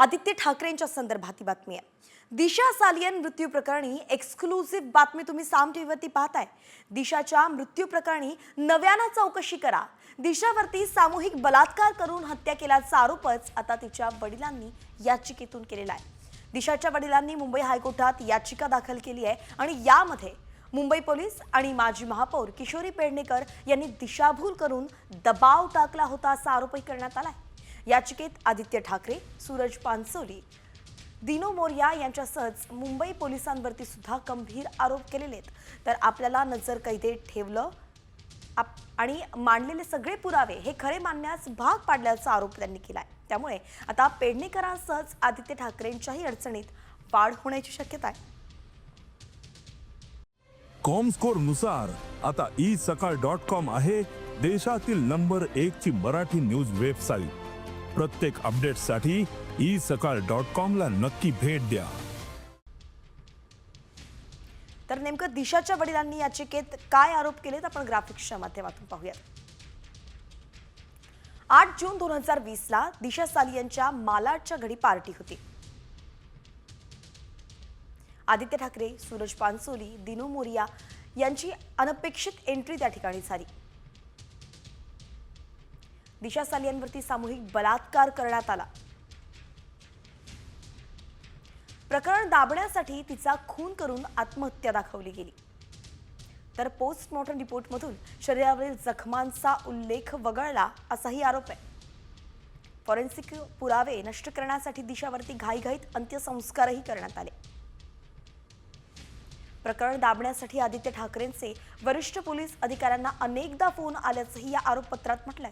आदित्य ठाकरेंच्या संदर्भात ही बातमी आहे. दिशा सालियन मृत्यू प्रकरणी एक्सक्लुझिव्ह बातमी तुम्ही साम टीव्हीवरती पाहताय. दिशाच्या मृत्यू प्रकरणी नव्यानं चौकशी करा. दिशावरती सामूहिक बलात्कार करून हत्या केल्याचा आरोपच आता तिच्या वडिलांनी याचिकेतून केलेला आहे. दिशाच्या वडिलांनी मुंबई हायकोर्टात याचिका दाखल केली आहे आणि यामध्ये मुंबई पोलीस आणि माजी महापौर किशोरी पेडणेकर यांनी दिशाभूल करून दबाव टाकला होता असा आरोपही करण्यात आलाय. याचिकेत आदित्य ठाकरे सूरज पानसोली दिनो मोर्या यांच्यासहच मुंबई पोलिसांवरती सुद्धा गंभीर आरोप केलेले आहेत. तर आपल्याला नजर कैदेत ठेवलं आप- आणि मांडलेले सगळे पुरावे हे खरे मानण्यास भाग पाडल्याचा आरोप त्यांनी केला आहे त्यामुळे आता पेडणेकरांसहच आदित्य ठाकरेंच्याही अडचणीत वाढ होण्याची शक्यता आहे. कॉमस्कोरनुसार आता ई सकाळ डॉट कॉम आहे देशातील नंबर एक ची मराठी न्यूज वेबसाईट प्रत्येक अपडेटसाठी ई सकाळ डॉट कॉमला नक्की भेट द्या. तर नेमकं दिशाच्या वडिलांनी याचिकेत काय आरोप केलेत आपण ग्राफिक्सच्या माध्यमातून पाहूयात. आठ जून दोन हजार वीसला दिशा दिशा यांच्या मालाडच्या घडी पार्टी होती. आदित्य ठाकरे सूरज पानसोली दिनू मोरिया यांची अनपेक्षित एंट्री त्या ठिकाणी झाली. दिशा सालियांवरती सामूहिक बलात्कार करण्यात आला. प्रकरण दाबण्यासाठी तिचा खून करून आत्महत्या दाखवली गेली. तर पोस्टमॉर्टम रिपोर्टमधून शरीरावरील जखमांचा उल्लेख वगळला असाही आरोप आहे. फॉरेन्सिक पुरावे नष्ट करण्यासाठी दिशावरती घाईघाईत अंत्यसंस्कारही करण्यात आले. प्रकरण दाबण्यासाठी आदित्य ठाकरेंचे वरिष्ठ पोलीस अधिकाऱ्यांना अनेकदा फोन आल्याचंही या आरोपपत्रात म्हटलंय.